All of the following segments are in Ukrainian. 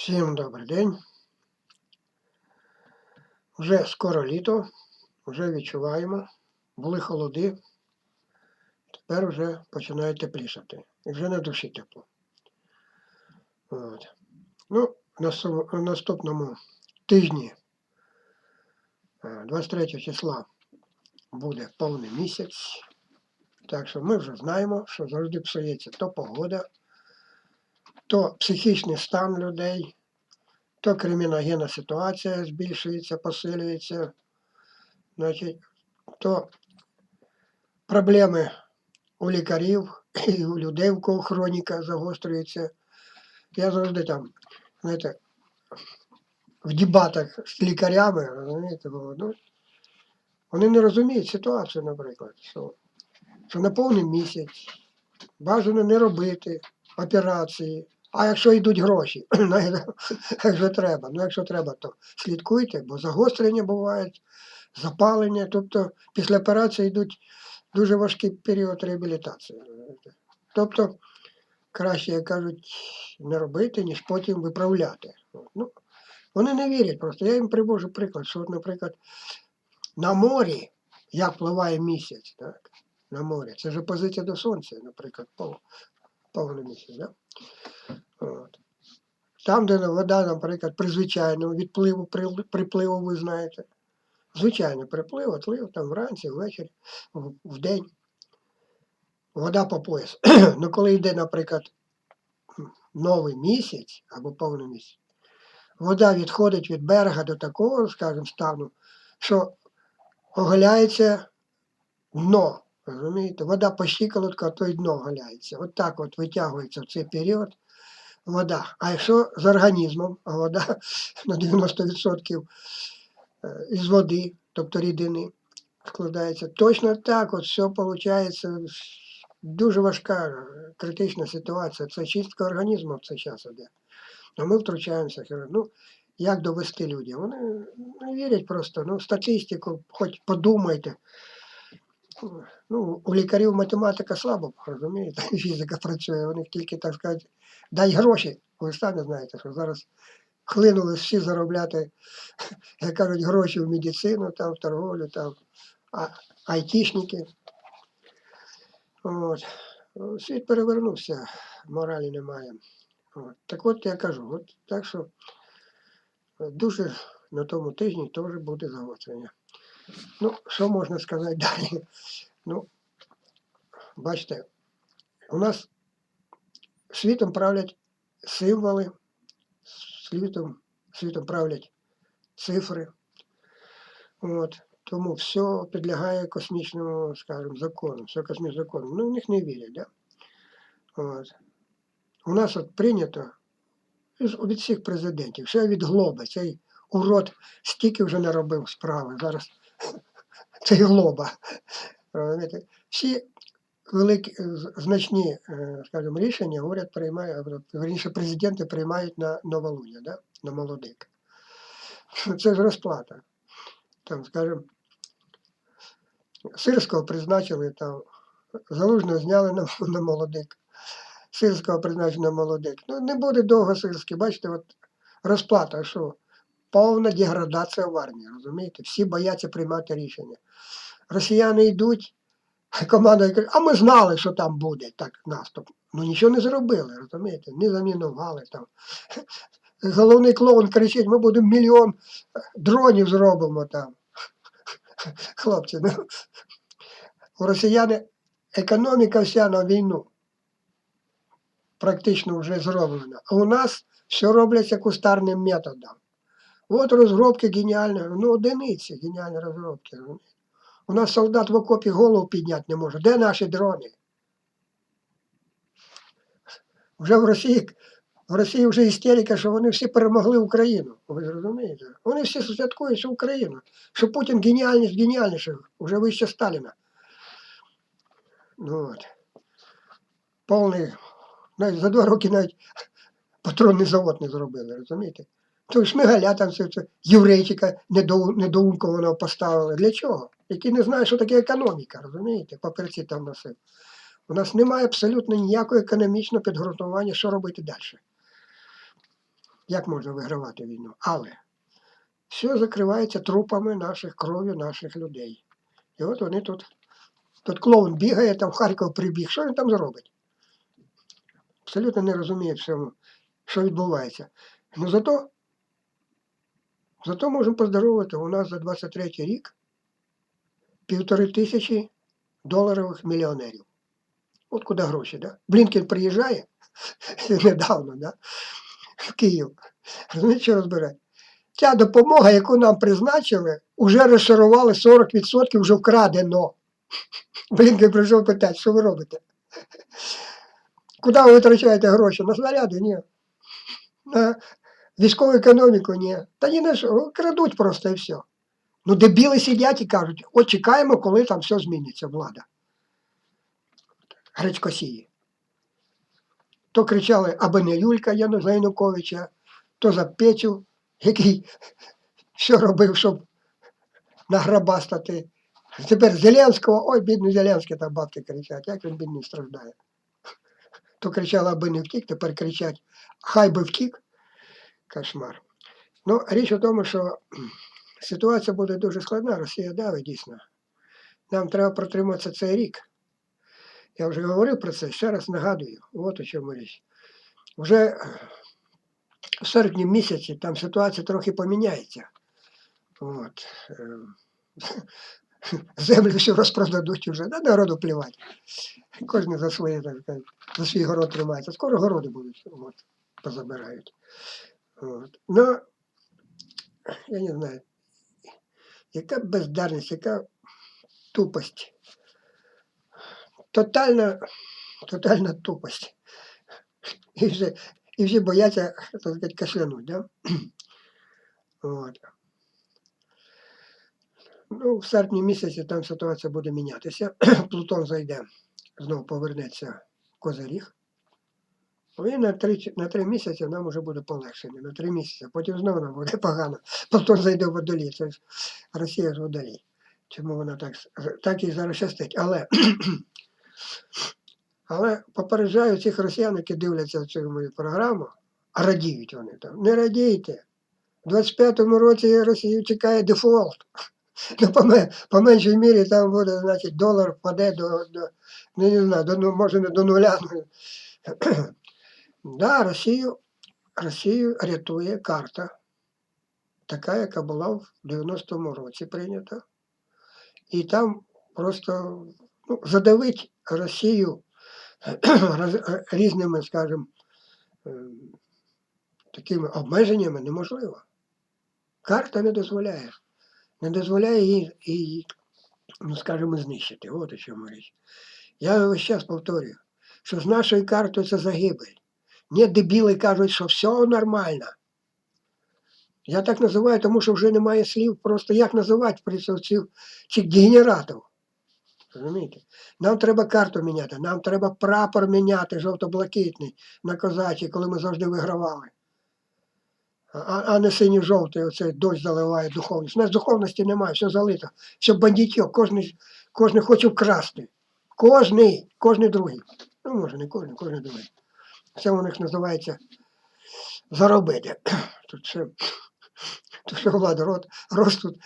Всім добрий день. Вже скоро літо, вже відчуваємо, були холоди, тепер вже починає теплішати. І вже на душі тепло. От. Ну, на наступному тижні, е, 23 числа, буде повний місяць. Так що ми вже знаємо, що завжди псується то погода, то психічний стан людей, то криміногенна ситуація збільшується, посилюється, значить, то проблеми у лікарів і у людей, у кого хроніка загострюється. Я завжди там, знаєте, в дебатах з лікарями, розумієте, було, ну, вони не розуміють ситуацію, наприклад, що, що на повний місяць бажано не робити операції. А якщо йдуть гроші, якщо треба, ну якщо треба, то слідкуйте, бо загострення бувають, запалення, тобто після операції йдуть дуже важкий період реабілітації. Тобто краще, як кажуть, не робити, ніж потім виправляти. Ну, вони не вірять просто. Я їм привожу приклад, що, наприклад, на морі, як впливає місяць, так? На морі. Це ж опозиція до сонця, наприклад, пов, повний місяць. Да? От. Там, де вода, наприклад, при звичайному відпливу, при- припливу, ви знаєте. Звичайно, приплив, отлив, там вранці, ввечері, в, день. Вода по пояс. ну, коли йде, наприклад, новий місяць або повний місяць, вода відходить від берега до такого, скажімо, стану, що оголяється дно. Розумієте? Вода по щиколотку, а то й дно оголяється. От так от витягується в цей період вода. А якщо з організмом, а вода на 90% е, із води, тобто рідини, складається, точно так от все виходить. Дуже важка е, критична ситуація. Це чистка організму в цей час іде. А ми втручаємося. Ну, як довести людям? Вони не вірять просто. Ну, статистику, хоч подумайте. Ну, у лікарів математика слабо, розумієте, фізика працює, у них тільки, так сказати, дай гроші. Ви самі знаєте, що зараз хлинули всі заробляти, як кажуть, гроші в медицину, там, в торговлю, там, а, айтішники. От. Ну, Світ перевернувся, моралі немає. От. Так от я кажу, от, так що е, дуже на тому тижні теж буде загострення. Ну, що можна сказати далі? Ну, бачите, у нас світом правлять символи, світом, світом правлять цифри. От. Тому все підлягає космічному, скажімо, закону, все космічним законам. Ну, в них не вірять, да? От. У нас от прийнято від всіх президентів, ще від Глоба, цей урод стільки вже не робив справи. Зараз цей Глоба. Розумієте? Всі великі е, значні, е, скажімо, рішення уряд приймає, верніше президенти приймають на новолуння, да? на молодик. Це ж розплата. Там, скажімо, Сирського призначили там, Залужного зняли на, на молодик. Сирського призначили на молодик. Ну, не буде довго Сирський, бачите, от розплата, що повна деградація в армії, розумієте? Всі бояться приймати рішення. Росіяни йдуть, команда каже, а ми знали, що там буде так наступ. Ну нічого не зробили, розумієте? Не замінували там. Головний клоун кричить, ми будемо мільйон дронів зробимо там. Хлопці, ну у росіяни економіка вся на війну. Практично вже зроблена. А у нас все робляться кустарним методом. От розробки геніальні, ну одиниці геніальні розробки. У нас солдат в окопі голову підняти не може. Де наші дрони? Вже в Росії, в Росії вже істерика, що вони всі перемогли Україну. Ви ж розумієте? Вони всі святкують Україну. Що Путін геніальність геніальніших, вже вище Сталіна. Ну, от. Повний, навіть за два роки навіть патронний завод не зробили, розумієте? То Шмигаля там все це єврейчика недоу- недоумкованого поставили. Для чого? Який не знає, що таке економіка, розумієте? Папірці там носив. У нас немає абсолютно ніякого економічного підготування, що робити далі. Як можна вигравати війну? Але все закривається трупами наших кров'ю наших людей. І от вони тут. Тут клоун бігає, там в Харків прибіг. Що він там зробить? Абсолютно не розуміє всьому, що відбувається. Ну зато, зато можемо поздоровити, у нас за 23 рік півтори тисячі доларових мільйонерів. От куди гроші, да? Блінкен приїжджає недавно, да? в Київ. Розумієте, що розбирає? Ця допомога, яку нам призначили, вже розшарували 40% вже вкрадено. Блінкен прийшов питати, що ви робите? Куди ви витрачаєте гроші? На снаряди? Ні. На військову економіку? Ні. Та ні на що, крадуть просто і все. Ну, дебіли сидять і кажуть, от чекаємо, коли там все зміниться, влада. Гречкосії. То кричали, аби не Юлька Яну- за Януковича, то за Петю, який що робив, щоб награбастати. Тепер Зеленського, ой, бідний Зеленський, там бабки кричать, як він бідний страждає. То кричали, аби не втік, тепер кричать, хай би втік. Кошмар. Ну, річ у тому, що ситуація буде дуже складна, Росія давить дійсно. Нам треба протриматися цей рік. Я вже говорив про це, ще раз нагадую, от у чому річ. Вже е, в серпні місяці там ситуація трохи поміняється. От. е, Землю всю розпродадуть вже, да народу плівати. Кожен за своє, так за свій город тримається. Скоро городи будуть, от, позабирають. От. Ну, я не знаю, яка бездарність, яка тупость. Тотальна, тотальна тупость. І вже, і всі бояться, так сказати, кашлянуть, да? От. Ну, в серпні місяці там ситуація буде мінятися. Плутон зайде, знову повернеться в Козиріг. Ну, І на три, на три місяці нам вже буде полегшення. На три місяці. Потім знову нам буде погано. Плутон зайде в водолій. Це ж Росія ж водолій. Чому вона так, так і зараз щастить. Але, але попереджаю цих росіян, які дивляться цю мою програму, а радіють вони там. Не радійте. У 25-му році Росію чекає дефолт. Ну, по, по меншій мірі там буде, значить, долар впаде до, до ну, не знаю, до, ну, може не до нуля. Да, Росію, Росію рятує карта, така, яка була в 90-му році прийнята. І там просто ну, задавить Росію різними, скажімо, такими обмеженнями неможливо. Карта не дозволяє. Не дозволяє їй, її, ну, скажімо, знищити. От у чому річ. Я весь час повторюю, що з нашою картою це загибель. Ні, дебіли кажуть, що все нормально. Я так називаю, тому що вже немає слів, просто як називати при цих, цих дегенератів. Розумієте? Нам треба карту міняти, нам треба прапор міняти, жовто-блакитний на козачі, коли ми завжди вигравали. А, а не синій-жовтий, оцей дощ заливає духовність. У нас духовності немає, все залито, все бандитьо, кожний, кожний хоче вкрасти. Кожний, кожний другий. Ну, може, не кожен, кожен другий. Це у них називається заробити. Тут ще, тут ще влада рот, рост тут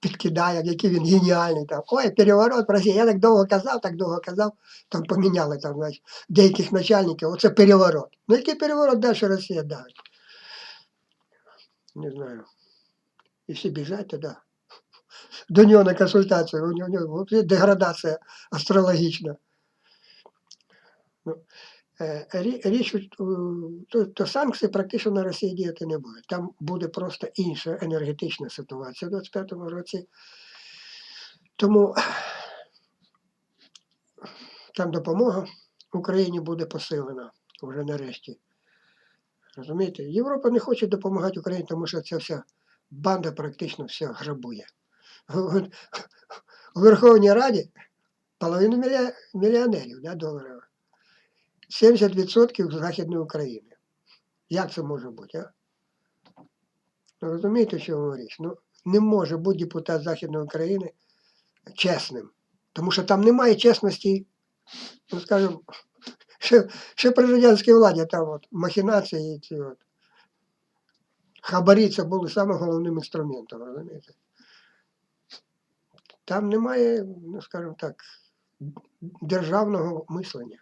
підкидає, який він геніальний. Там. Ой, переворот в Росії. Я так довго казав, так довго казав, там поміняли там, значить, деяких начальників. Оце переворот. Ну який переворот далі Росія давить? Не знаю. І всі біжать туди. До нього на консультацію. У нього, у нього деградація астрологічна. Ну, річ, у- у- то, то санкції практично на Росії діяти не будуть. Там буде просто інша енергетична ситуація у 25-му році. Тому там допомога Україні буде посилена вже нарешті. Розумієте? Європа не хоче допомагати Україні, тому що ця вся банда практично все грабує. У Верховній Раді половину мілья- мільйонерів да, доларів. 70% Західної України. Як це може бути, а? Ну, розумієте, що чому? Ну, не може бути депутат Західної України чесним. Тому що там немає чесності, ну скажімо, ще, ще при радянській владі там от махінації ці от. хабарі це були самим головним інструментом, розумієте? Там немає, ну скажімо так, державного мислення.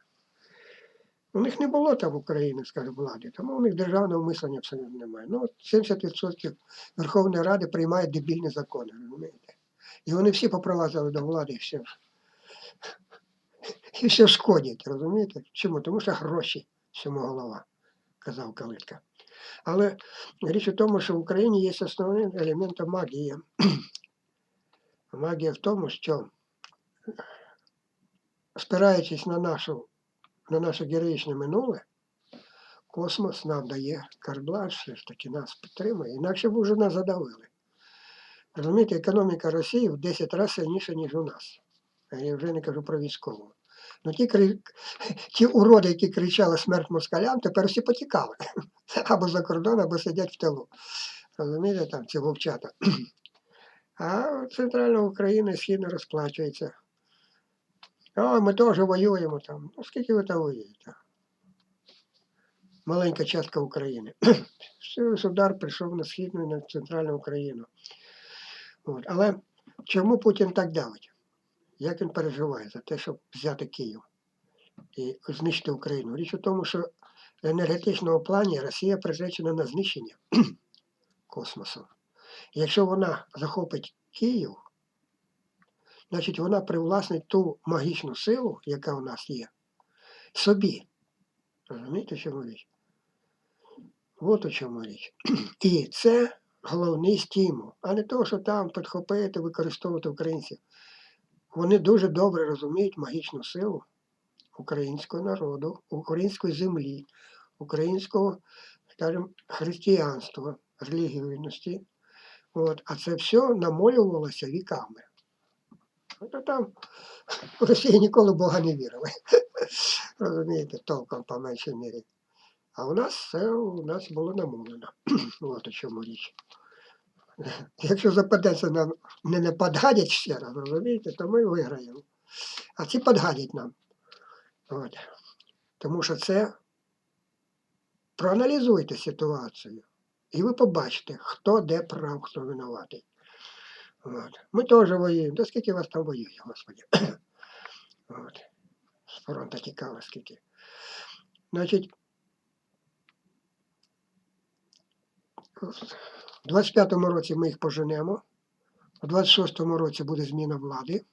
У них не було там України, скажімо, влади, тому у них державного мислення абсолютно немає. Ну, 70% Верховної Ради приймають дебільні закони, розумієте? І вони всі поприлазили до влади і все. І все шкодять, розумієте? Чому? Тому що гроші всьому голова, казав Калитка. Але річ у тому, що в Україні є основним елементом магії. Магія в тому, що спираючись на нашу, на наше героїчне минуле, космос нам дає карблаш, все ж таки нас підтримує, інакше б вже нас задавили. Розумієте, економіка Росії в 10 разів сильніша, ніж у нас. Я вже не кажу про військову. Ну ті, кри- ті уроди, які кричали смерть москалям, тепер всі потікали. Або за кордон, або сидять в тилу. Розумієте, там ці вовчата. А центральна Україна східно розплачується. О, ми теж воюємо там. Ну, скільки ви там воюєте? Маленька частка України. Удар прийшов на східну і на центральну Україну. От. Але чому Путін так давить? Як він переживає за те, щоб взяти Київ і знищити Україну? Річ у тому, що в енергетичному плані Росія приречена на знищення космосу. Якщо вона захопить Київ, значить вона привласнить ту магічну силу, яка у нас є, собі. Розумієте, чому річ? От у чому річ. І це головний стимул, а не того, що там підхопити, використовувати українців. Вони дуже добре розуміють магічну силу українського народу, української землі, українського, скажімо, християнства, релігійності. От. А це все намолювалося віками. От а там в Росії ніколи Бога не вірили. Розумієте, толком по меншій мірі. А у нас все у нас було намовлено. От у чому річ. Якщо западеться нам не, не подгадять ще раз, розумієте, то ми виграємо. А ці подгадять нам. От. Тому що це проаналізуйте ситуацію. І ви побачите, хто де прав, хто винуватий. От. Ми теж воюємо. Да скільки вас там воює, Господи. От. З фронту тікало скільки. Значить, в 25-му році ми їх поженемо. У 26-му році буде зміна влади.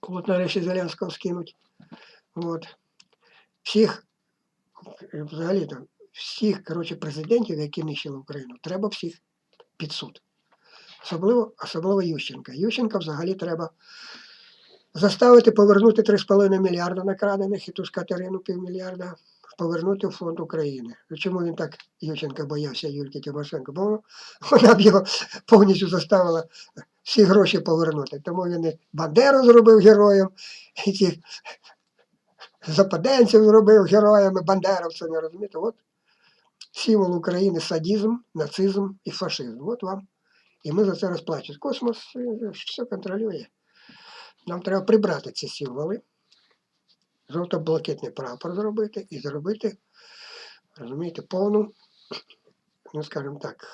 От нарешті Зеленського скинуть. От. Всіх, взагалі там, всіх коротше, президентів, які нищили Україну, треба всіх під суд. Особливо, особливо Ющенка. Ющенка взагалі треба заставити повернути 3,5 мільярда накрадених і ту ж Катерину півмільярда повернути в фонд України. Ну, Чому він так Ющенка боявся Юльки Тимошенко? Бо вона б його повністю заставила всі гроші повернути. Тому він і Бандеру зробив героєм, і цих западенців зробив героями, бандеровцями, розумієте? От символ України садізм, нацизм і фашизм. От вам. І ми за це розплачуємо. Космос е, все контролює. Нам треба прибрати ці символи, жовто-блакитний прапор зробити і зробити, розумієте, повну, ну скажімо так,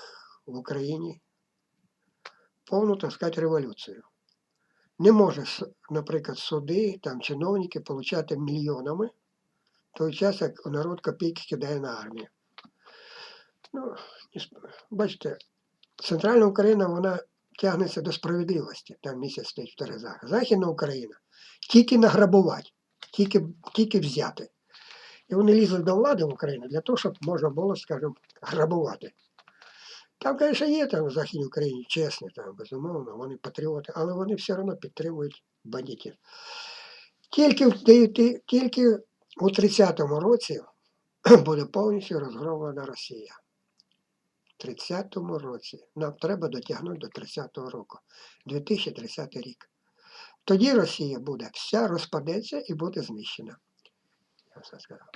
в Україні повну, так сказати, революцію. Не може, наприклад, суди, там чиновники отримати мільйонами той час, як народ копійки кидає на армію. Ну, бачите, центральна Україна, вона тягнеться до справедливості, там місяць стоїть в Терезах. Західна Україна тільки награбувати, тільки, тільки взяти. І вони лізли до влади в Україні для того, щоб можна було, скажімо, грабувати. Там, звісно, є там в Західній Україні чесні, там, безумовно, вони патріоти, але вони все одно підтримують бандитів. Тільки, тільки у 30-му році буде повністю розгромлена Росія. В 30-му році. Нам треба дотягнути до 30-го року, 2030 рік. Тоді Росія буде вся розпадеться і буде знищена. Я все сказав.